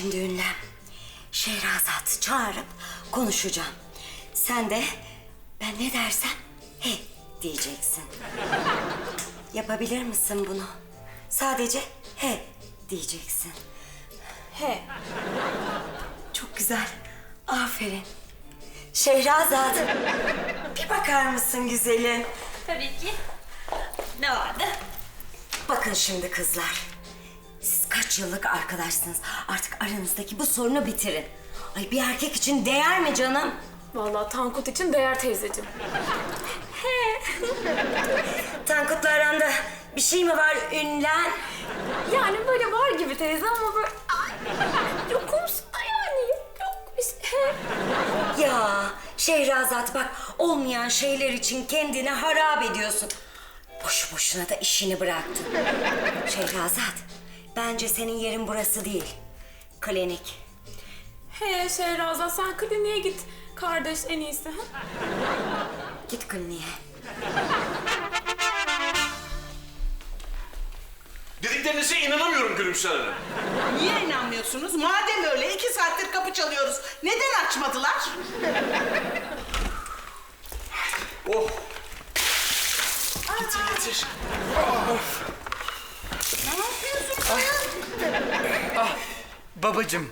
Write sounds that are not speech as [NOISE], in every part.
Şimdi ünlem. Şehrazat'ı çağırıp konuşacağım. Sen de ben ne dersem he diyeceksin. Yapabilir misin bunu? Sadece he diyeceksin. He. Çok güzel. Aferin. Şehrazat. Bir bakar mısın güzelim? Tabii ki. Ne vardı? Bakın şimdi kızlar. Yıllık arkadaşsınız? Artık aranızdaki bu sorunu bitirin. Ay bir erkek için değer mi canım? Vallahi Tankut için değer teyzeciğim. Tankut'la aranda bir şey mi var ünlen? Yani böyle var gibi teyze ama böyle... Ay, Yok konusunda yani. Yok. işte, He. Ya Şehrazat bak olmayan şeyler için kendini harap ediyorsun. Boşu boşuna da işini bıraktın. Şehrazat bence senin yerin burası değil. Klinik. He Şehrazat sen kliniğe git. Kardeş en iyisi. Ha? Git kliniğe. Dediklerinize inanamıyorum Gülümser Hanım. Niye inanmıyorsunuz? Madem öyle iki saattir kapı çalıyoruz. Neden açmadılar? Oh. Getir getir. Babacım,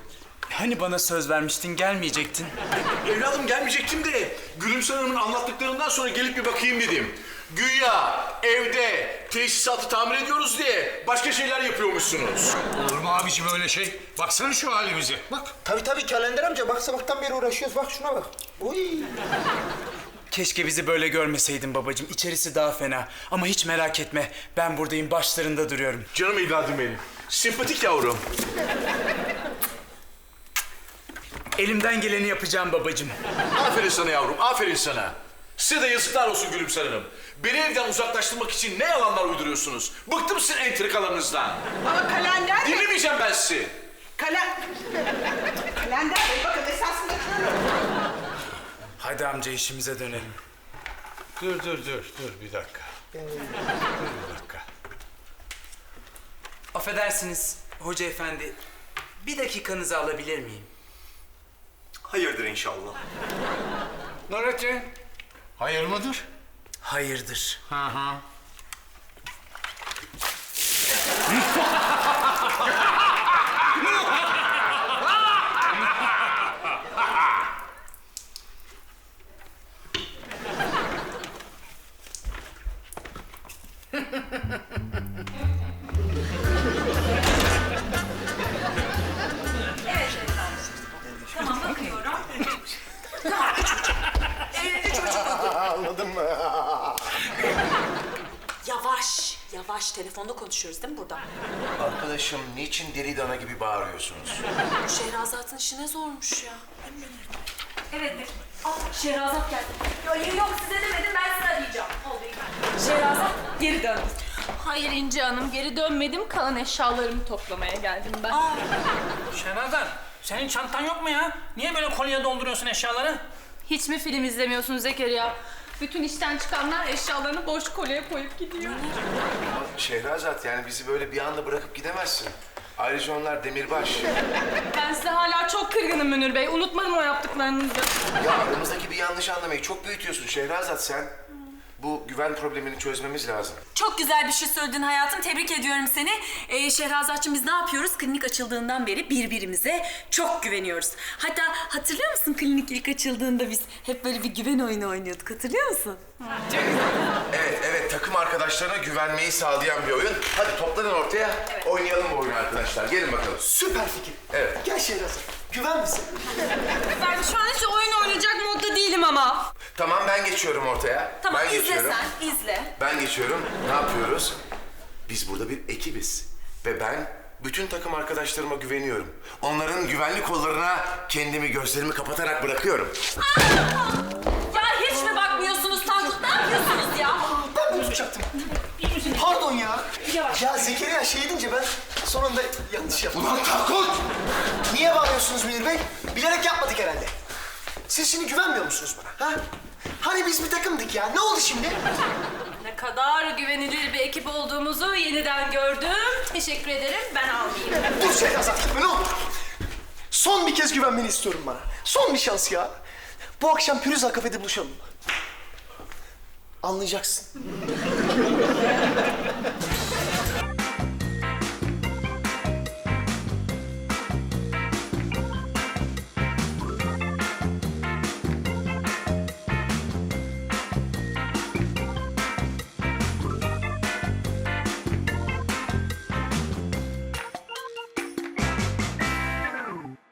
hani bana söz vermiştin gelmeyecektin? Evladım gelmeyecektim de Gülümser Hanım'ın anlattıklarından sonra gelip bir bakayım dedim. Güya evde tesisatı tamir ediyoruz diye başka şeyler yapıyormuşsunuz. Olur mu abiciğim öyle şey? Baksana şu halimize. Bak. Tabii tabii kalender amca bak sabahtan beri uğraşıyoruz bak şuna bak. Uy. Keşke bizi böyle görmeseydin babacım. İçerisi daha fena. Ama hiç merak etme. Ben buradayım, başlarında duruyorum. Canım evladım benim. Sempatik yavrum. Elimden geleni yapacağım babacım. Aferin sana yavrum, aferin sana. Size de yazıklar olsun Gülümser Hanım. Beni evden uzaklaştırmak için ne yalanlar uyduruyorsunuz? Bıktım sizin entrikalarınızdan. Ama kalender bey... Dinlemeyeceğim ben sizi. Kalen... kalender bey bakın esasında şöyle... Hadi amca işimize dönelim. Dur dur dur dur bir dakika. Dur bir dakika. Affedersiniz hoca efendi. Bir dakikanızı alabilir miyim? Hayırdır inşallah. Nurettin. Hayır mıdır? Hayırdır. Hı hı. [LAUGHS] Yavaş, yavaş. Telefonda konuşuyoruz değil mi burada? Arkadaşım niçin deli dana gibi bağırıyorsunuz? Bu Şehrazat'ın işi ne zormuş ya. Evet. Aa, Şehrazat geldi. Yok, yok size demedim ben sizi arayacağım. Oldu iyi. Şehrazat geri döndü. Hayır İnci Hanım geri dönmedim. Kalan eşyalarımı toplamaya geldim ben. Şehrazat, senin çantan yok mu ya? Niye böyle kolye dolduruyorsun eşyaları? Hiç mi film izlemiyorsun Zekeriya? Bütün işten çıkanlar eşyalarını boş kolyeye koyup gidiyor. Şehrazat yani bizi böyle bir anda bırakıp gidemezsin. Ayrıca onlar demirbaş. Ben size hala çok kırgınım Münir Bey. Unutmadım o yaptıklarınızı. Ya aramızdaki bir yanlış anlamayı çok büyütüyorsun Şehrazat sen. Bu güven problemini çözmemiz lazım. Çok güzel bir şey söyledin hayatım. Tebrik ediyorum seni. Ee, Şehrazatçım biz ne yapıyoruz? Klinik açıldığından beri birbirimize çok güveniyoruz. Hatta hatırlıyor musun klinik ilk açıldığında biz hep böyle bir güven oyunu oynuyorduk. Hatırlıyor musun? Evet evet takım arkadaşlarına güvenmeyi sağlayan bir oyun. Hadi toplanın ortaya oynayalım bu oyunu arkadaşlar. Gelin bakalım. Süper fikir. Evet. Gel Şehrazat. Güven misin? Ben şu an hiç oyun oynayacak modda değilim ama. Tamam ben geçiyorum ortaya. Tamam ben izle geçiyorum. sen, izle. Ben geçiyorum. Ne yapıyoruz? Biz burada bir ekibiz. Ve ben bütün takım arkadaşlarıma güveniyorum. Onların güvenli kollarına kendimi gözlerimi kapatarak bırakıyorum. Ya hiç mi bakmıyorsunuz Tankut? Ne yapıyorsunuz ya? Ben mi tutacaktım? Pardon ya. Ya Zekeriya şey deyince ben son anda yanlış yaptım. Ulan Tankut! Niye bağırıyorsunuz Münir Bey? Bilerek yapmadık herhalde. Siz şimdi güvenmiyor musunuz bana? Ha? Hani biz bir takımdık ya. Ne oldu şimdi? Ne kadar güvenilir bir ekip olduğumuzu yeniden gördüm. Teşekkür ederim. Ben almayayım. Dur Şehrazat gitme ne olur. Son bir kez güvenmeni istiyorum bana. Son bir şans ya. Bu akşam Pürüzal kafede buluşalım. Anlayacaksın.